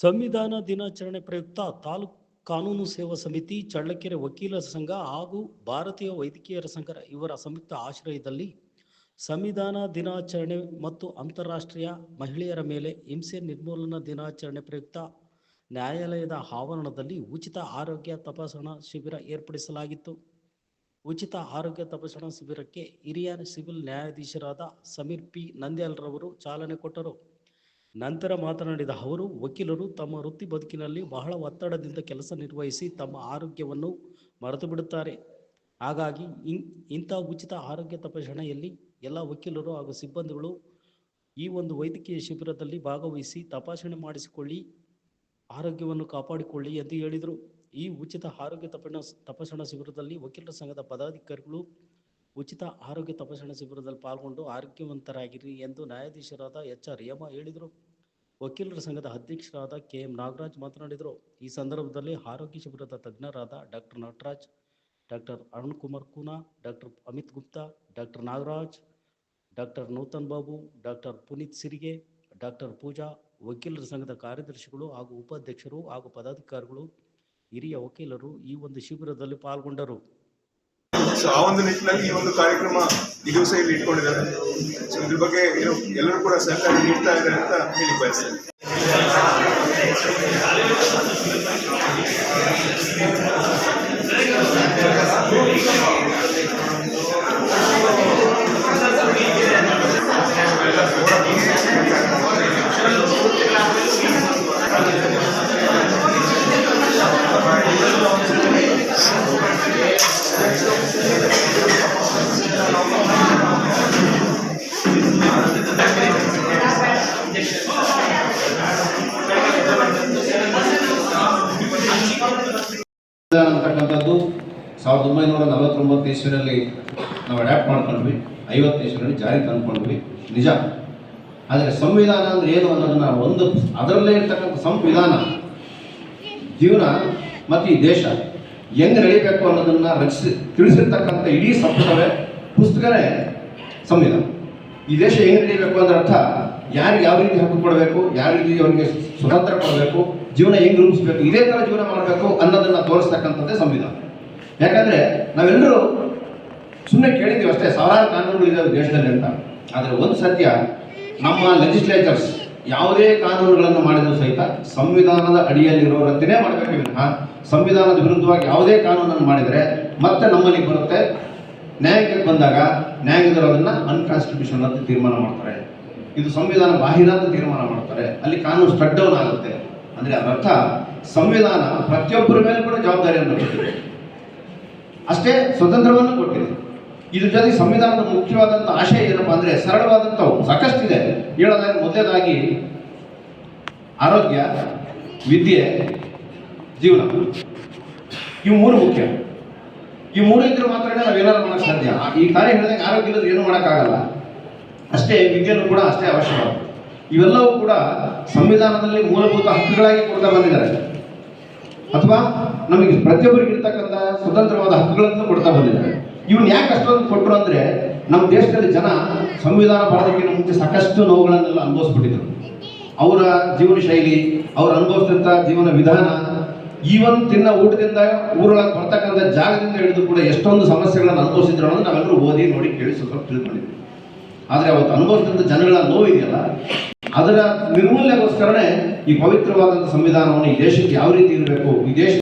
ಸಂವಿಧಾನ ದಿನಾಚರಣೆ ಪ್ರಯುಕ್ತ ತಾಲೂಕು ಕಾನೂನು ಸೇವಾ ಸಮಿತಿ, ಚಳ್ಳಕೆರೆ ವಕೀಲರ ಸಂಘ ಹಾಗೂ ಭಾರತೀಯ ವೈದ್ಯಕೀಯರ ಸಂಘ ಇವರ ಸಂಯುಕ್ತ ಆಶ್ರಯದಲ್ಲಿ ಸಂವಿಧಾನ ದಿನಾಚರಣೆ ಮತ್ತು ಅಂತಾರಾಷ್ಟ್ರೀಯ ಮಹಿಳೆಯರ ಮೇಲೆ ಹಿಂಸೆ ನಿರ್ಮೂಲನಾ ದಿನಾಚರಣೆ ಪ್ರಯುಕ್ತ ನ್ಯಾಯಾಲಯದ ಆವರಣದಲ್ಲಿ ಉಚಿತ ಆರೋಗ್ಯ ತಪಾಸಣಾ ಶಿಬಿರ ಏರ್ಪಡಿಸಲಾಗಿತ್ತು. ಉಚಿತ ಆರೋಗ್ಯ ತಪಾಸಣಾ ಶಿಬಿರಕ್ಕೆ ಹಿರಿಯ ಸಿವಿಲ್ ನ್ಯಾಯಾಧೀಶರಾದ ಸಮೀರ್ ಪಿ. ನಂದ್ಯಾಲ್ರವರು ಚಾಲನೆ ಕೊಟ್ಟರು. ನಂತರ ಮಾತನಾಡಿದ ಅವರು, ವಕೀಲರು ತಮ್ಮ ವೃತ್ತಿ ಬದುಕಿನಲ್ಲಿ ಬಹಳ ಒತ್ತಡದಿಂದ ಕೆಲಸ ನಿರ್ವಹಿಸಿ ತಮ್ಮ ಆರೋಗ್ಯವನ್ನು ಮರೆತು ಬಿಡುತ್ತಾರೆ ಹಾಗಾಗಿ ಇಂಥ ಉಚಿತ ಆರೋಗ್ಯ ತಪಾಸಣೆಯಲ್ಲಿ ಎಲ್ಲ ವಕೀಲರು ಹಾಗೂ ಸಿಬ್ಬಂದಿಗಳು ಈ ಒಂದು ವೈದ್ಯಕೀಯ ಶಿಬಿರದಲ್ಲಿ ಭಾಗವಹಿಸಿ ತಪಾಸಣೆ ಮಾಡಿಸಿಕೊಳ್ಳಿ, ಆರೋಗ್ಯವನ್ನು ಕಾಪಾಡಿಕೊಳ್ಳಿ ಎಂದು ಹೇಳಿದರು. ಈ ಉಚಿತ ಆರೋಗ್ಯ ತಪಾಸಣಾ ಶಿಬಿರದಲ್ಲಿ ವಕೀಲರ ಸಂಘದ ಪದಾಧಿಕಾರಿಗಳು ಉಚಿತ ಆರೋಗ್ಯ ತಪಾಸಣಾ ಶಿಬಿರದಲ್ಲಿ ಪಾಲ್ಗೊಂಡು ಆರೋಗ್ಯವಂತರಾಗಿರಿ ಎಂದು ನ್ಯಾಯಾಧೀಶರಾದ ಎಚ್ ಆರ್ ಯಮ ಹೇಳಿದರು. ವಕೀಲರ ಸಂಘದ ಅಧ್ಯಕ್ಷರಾದ ಕೆ ಎಂ ನಾಗರಾಜ್ ಮಾತನಾಡಿದರು. ಈ ಸಂದರ್ಭದಲ್ಲಿ ಆರೋಗ್ಯ ಶಿಬಿರದ ತಜ್ಞರಾದ doctor Nataraj, doctor Arun Kumar Kuna, doctor Amit Gupta, doctor Nagaraj, doctor Nutan Babu, doctor Puneeth Sirige, doctor Pooja, ವಕೀಲರ ಸಂಘದ ಕಾರ್ಯದರ್ಶಿಗಳು ಹಾಗೂ ಉಪಾಧ್ಯಕ್ಷರು ಹಾಗೂ ಪದಾಧಿಕಾರಿಗಳು, ಹಿರಿಯ ವಕೀಲರು ಈ ಒಂದು ಶಿಬಿರದಲ್ಲಿ ಪಾಲ್ಗೊಂಡರು. ಸೊ ಆ ಒಂದು ನಿಟ್ಟಿನಲ್ಲಿ ಈ ಒಂದು ಕಾರ್ಯಕ್ರಮ ಈ ದಿವಸ ಇಲ್ಲಿ ಇಟ್ಕೊಂಡಿದ್ದಾರೆ. ಸೊ ಇದ್ರ ಬಗ್ಗೆ ಏನು ಎಲ್ಲರೂ ಕೂಡ ಸಹಕಾರ ನೀಡ್ತಾ ಇದ್ದಾರೆ ಅಂತ ಹೇಳಿ ಬಯಸ್ತೇನೆ. ಅಂತಕ್ಕಂಥದ್ದು ಸಾವಿರದ ಒಂಬೈನೂರ ನಲವತ್ತೊಂಬತ್ತು ಇಸ್ವಿನಲ್ಲಿ ನಾವು ಅಡ್ಯಾಪ್ಟ್ ಮಾಡ್ಕೊಂಡ್ವಿ. ಐವತ್ತು ಇಸ್ವಿನಲ್ಲಿ ಜಾರಿ ತಂದ್ಕೊಂಡ್ವಿ. ನಿಜ. ಆದರೆ ಸಂವಿಧಾನ ಅಂದ್ರೆ ಏನು ಅನ್ನೋದನ್ನ ಒಂದು ಅದರಲ್ಲೇ ಇರ್ತಕ್ಕಂಥ ಸಂವಿಧಾನ, ಜೀವನ ಮತ್ತು ಈ ದೇಶ ಹೆಂಗ್ ನಡೀಬೇಕು ಅನ್ನೋದನ್ನ ರಚಿಸಿ ತಿಳಿಸಿರ್ತಕ್ಕಂಥ ಇಡೀ ಸಂಪುಟವೇ ಪುಸ್ತಕನೇ ಸಂವಿಧಾನ. ಈ ದೇಶ ಹೆಂಗ್ ನಡೀಬೇಕು ಅಂದ್ರೆ ಅರ್ಥ ಯಾರಿಗೆ ಯಾವ ರೀತಿ ಹಕ್ಕು ಕೊಡಬೇಕು ಯಾವ ರೀತಿ ಅವರಿಗೆ ಸ್ವತಂತ್ರ ಕೊಡಬೇಕು ಜೀವನ ಹೆಂಗ್ ರೂಪಿಸ್ಬೇಕು? ಇದೇ ತರ ಜೀವನ ಮಾಡಬೇಕು ಅನ್ನೋದನ್ನ ತೋರಿಸ್ತಕ್ಕಂಥದ್ದೇ ಸಂವಿಧಾನ. ಯಾಕಂದ್ರೆ ನಾವೆಲ್ಲರೂ ಸುಮ್ಮನೆ ಕೇಳಿದ್ದೀವಿ ಅಷ್ಟೇ, ಸಾವಿರಾರು ಇದಾವೆ ದೇಶದಲ್ಲಿ ಅಂತ. ಆದರೆ ಒಂದು ಸತ್ಯ, ನಮ್ಮ ಲೆಜಿಸ್ಲೇಚರ್ಸ್ ಯಾವುದೇ ಕಾನೂನುಗಳನ್ನು ಮಾಡಿದ್ರು ಸಹಿತ ಸಂವಿಧಾನದ ಅಡಿಯಲ್ಲಿರೋರಂತೆಯೇ ಮಾಡಬೇಕು ವಿನಃ ಸಂವಿಧಾನದ ವಿರುದ್ಧವಾಗಿ ಯಾವುದೇ ಕಾನೂನನ್ನು ಮಾಡಿದರೆ ಮತ್ತೆ ನಮ್ಮಲ್ಲಿ ಬರುತ್ತೆ. ನ್ಯಾಯಕ್ಕೆ ಬಂದಾಗ ನ್ಯಾಯಗಳು ಅದನ್ನ ಅನ್ಕಾನ್ಸ್ಟಿಟ್ಯೂಷನ್ ಅಂತ ತೀರ್ಮಾನ ಮಾಡ್ತಾರೆ. ಇದು ಸಂವಿಧಾನ ಬಾಹಿರ ಅಂತ ತೀರ್ಮಾನ ಮಾಡ್ತಾರೆ. ಅಲ್ಲಿ ಕಾನೂನು ಸ್ಟಡ್ ಡೌನ್ ಆಗುತ್ತೆ. ಅಂದ್ರೆ ಅದರರ್ಥ ಸಂವಿಧಾನ ಪ್ರತಿಯೊಬ್ಬರ ಮೇಲೆ ಕೂಡ ಜವಾಬ್ದಾರಿಯನ್ನು ಕೊಟ್ಟಿದೆ. ಅಷ್ಟೇ ಸ್ವತಂತ್ರವನ್ನು ಕೊಟ್ಟಿದೆ. ಇದ್ರ ಜೊತೆ ಸಂವಿಧಾನದ ಮುಖ್ಯವಾದಂಥ ಆಶಯ ಏನಪ್ಪ ಅಂದ್ರೆ ಸರಳವಾದಂಥವು, ಸಾಕಷ್ಟಿದೆ. ಹೇಳೋದಾದ್ರೆ ಮೊದಲನೇದಾಗಿ, ಆರೋಗ್ಯ, ವಿದ್ಯೆ, ಜೀವನ. ಇವು ಮೂರು ಮುಖ್ಯ. ಈ ಮೂರು ಇದ್ರೆ ಮಾತ್ರ ನಾವೇನಾದ್ರು ಮಾಡಕ್ ಸಾಧ್ಯ. ಈ ಕಾರ್ಯ ಹೇಳಿದಾಗ ಆರೋಗ್ಯ ಇಲ್ಲದ್ರೆ ಏನು ಮಾಡೋಕ್ಕಾಗಲ್ಲ. ಅಷ್ಟೇ ವಿದ್ಯೆನೂ ಕೂಡ ಅಷ್ಟೇ ಅವಶ್ಯಕ. ಇವೆಲ್ಲವೂ ಕೂಡ ಸಂವಿಧಾನದಲ್ಲಿ ಮೂಲಭೂತ ಹಕ್ಕುಗಳಾಗಿ ಕೊಡ್ತಾ ಬಂದಿದ್ದಾರೆ. ಅಥವಾ ನಮಗೆ ಪ್ರತಿಯೊಬ್ಬರಿಗೆ ಇರ್ತಕ್ಕಂಥ ಸ್ವತಂತ್ರವಾದ ಹಕ್ಕುಗಳನ್ನು ಕೊಡ್ತಾ ಬಂದಿದ್ದಾರೆ. ಇವನ್ ಯಾಕೆ ಅಷ್ಟೊಂದು ಕೊಟ್ಟರು ಅಂದ್ರೆ ನಮ್ಮ ದೇಶದಲ್ಲಿ ಜನ ಸಂವಿಧಾನ ಬರೋದಕ್ಕಿಂತ ಮುಂಚೆ ಸಾಕಷ್ಟು ನೋವುಗಳನ್ನೆಲ್ಲ ಅನುಭವಿಸ್ಬಿಟ್ಟಿದ್ರು. ಅವರ ಜೀವನ ಶೈಲಿ, ಅವ್ರು ಅನುಭವಿಸಿದಂಥ ಜೀವನ ವಿಧಾನ ಈವನ್ ತಿನ್ನ ಊಟದಿಂದ ಊರೊಳಗೆ ಬರ್ತಕ್ಕಂಥ ಜಾಗದಿಂದ ಹಿಡಿದು ಕೂಡ ಎಷ್ಟೊಂದು ಸಮಸ್ಯೆಗಳನ್ನು ಅನುಭವಿಸಿದ್ರು ಅನ್ನೋದು ನಾವೆಲ್ಲರೂ ಓದಿ ನೋಡಿ ಕೇಳಿ ಸ್ವಲ್ಪ ತಿಳ್ಕೊಂಡಿದ್ವಿ. ಆದರೆ ಅವತ್ತು ಅನುಭವಿಸಿದಂಥ ಜನಗಳ ನೋವಿದೆಯಲ್ಲ ಅದರ ನಿರ್ಮೂಲ್ಯಗೋಸ್ಕರನೇ ಈ ಪವಿತ್ರವಾದಂಥ ಸಂವಿಧಾನವನ್ನು ಈ ದೇಶಕ್ಕೆ ಯಾವ ರೀತಿ ಇರಬೇಕು? ಈ ದೇಶ